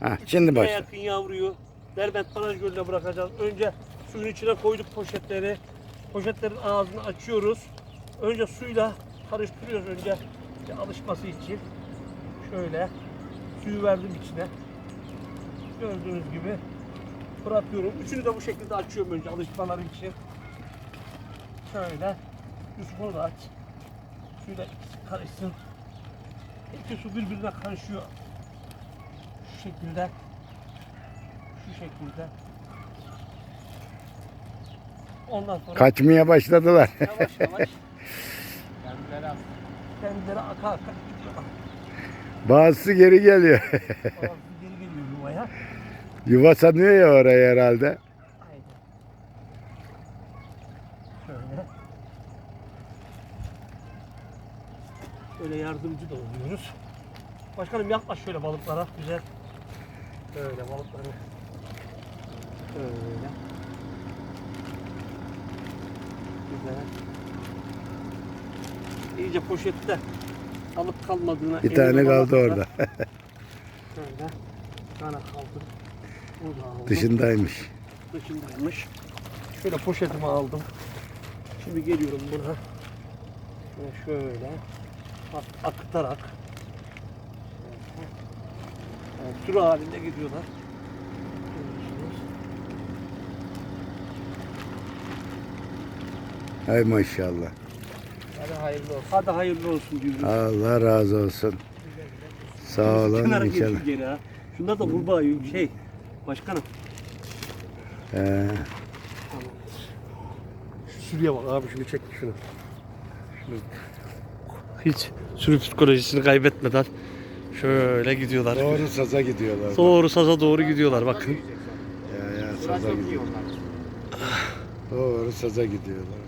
Ha, şimdi başla. yakın yavruyu Derbent Baraj Gölü'ne bırakacağız. Önce suyun içine koyduk poşetleri. Poşetlerin ağzını açıyoruz. Önce suyla karıştırıyoruz önce alışması için. Şöyle suyu verdim içine. Gördüğünüz gibi bırakıyorum. Üçünü de bu şekilde açıyorum önce alışmaları için. Şöyle. Yusuf'u da aç. Suyla ikisi karışsın. İki su birbirine karışıyor. Şekilde. Şu şekilde. Ondan sonra Kaçmaya başladılar. yavaş yavaş Kendileri az. kendileri aka aka gidiyorlar. Bazısı geri geliyor. Bazısı geri geliyor yuvaya. Yuva sanıyor ya orayı herhalde. Aynen. Şöyle. Böyle yardımcı da oluyoruz. Başkanım yaklaş şöyle balıklara güzel. Böyle balıkları. Böyle. Güzel. İyice poşette alıp kalmadığına Bir tane kaldı orada. Şöyle. Bir tane kaldı. Dışındaymış. dışındaymış. Şöyle poşetimi aldım. Şimdi geliyorum buna. Şöyle ak- akıtarak sürü halinde gidiyorlar. Hay maşallah. Hadi hayırlı olsun. Hadi hayırlı olsun diyoruz. Allah razı olsun. Sağ olun Kenara inşallah. geri ha. Şunlar da kurbağa şey. Başkanım. Şu sürüye bak abi şunu çek şunu. Şunu. Hiç sürü psikolojisini kaybetmeden şöyle gidiyorlar. doğru saza gidiyorlar. Doğru saza doğru gidiyorlar bakın. Ya ya saza çok iyi gidiyor. onlar. Doğru saza gidiyorlar.